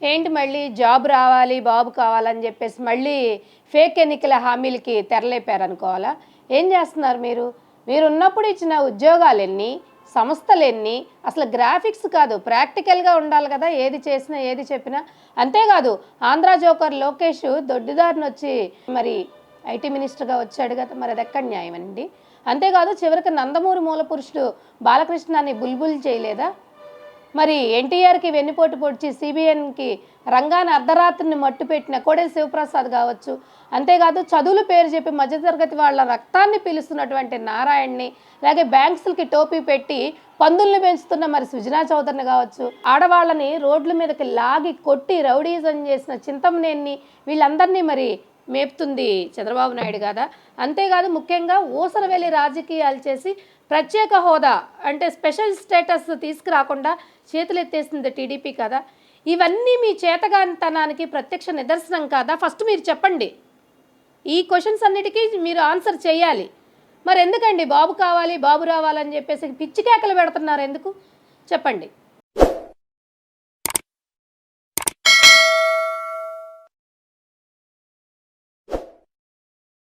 ఏంటి మళ్ళీ జాబ్ రావాలి బాబు కావాలని చెప్పేసి మళ్ళీ ఫేక్ ఎన్నికల హామీలకి తెరలేపారు అనుకోవాలా? ఏం చేస్తున్నారు మీరు? మీరు ఉన్నప్పుడు ఇచ్చిన ఉద్యోగాలు ఎన్ని సంస్థలు ఎన్ని అసలు గ్రాఫిక్స్ కాదు ప్రాక్టికల్గా ఉండాలి కదా ఏది చేసినా ఏది చెప్పినా. అంతేకాదు ఆంధ్ర జోకర్ లోకేష్ దొడ్డిదారిని వచ్చి మరి ఐటీ మినిస్టర్గా వచ్చాడు కదా మరి అది ఎక్కడ న్యాయం అండి అంతేకాదు చివరికి నందమూరి మూల పురుషుడు బాలకృష్ణాన్ని బుల్బుల్ చేయలేదా? మరి ఎన్టీఆర్కి వెన్నుపోటు పొడిచి సిబిఎన్కి రంగాన అర్ధరాత్రిని మట్టు పెట్టిన కోడే శివప్రసాద్ కావచ్చు. అంతేకాదు చదువులు పేరు చెప్పి మధ్యతరగతి వాళ్ళ రక్తాన్ని పీలుస్తున్నటువంటి నారాయణ్ని అలాగే బ్యాంక్స్లకి టోపీ పెట్టి పందుల్ని పెంచుతున్న మరి సుజనా చౌదరిని కావచ్చు. ఆడవాళ్ళని రోడ్ల మీదకి లాగి కొట్టి రౌడీజం చేసిన చింతమనేని వీళ్ళందరినీ మరి మేపుతుంది చంద్రబాబు నాయుడు కదా. అంతేకాదు ముఖ్యంగా ఊసరవేలి రాజకీయాలు చేసి ప్రత్యేక హోదా అంటే స్పెషల్ స్టేటస్ తీసుకురాకుండా చేతులు టీడీపీ కదా. ఇవన్నీ మీ చేతగానితనానికి ప్రత్యక్ష నిదర్శనం కాదా? ఫస్ట్ మీరు చెప్పండి. ఈ క్వశ్చన్స్ అన్నిటికీ మీరు ఆన్సర్ చేయాలి. మరి ఎందుకండి బాబు కావాలి బాబు రావాలని చెప్పేసి పిచ్చి కేకలు పెడుతున్నారు ఎందుకు? చెప్పండి.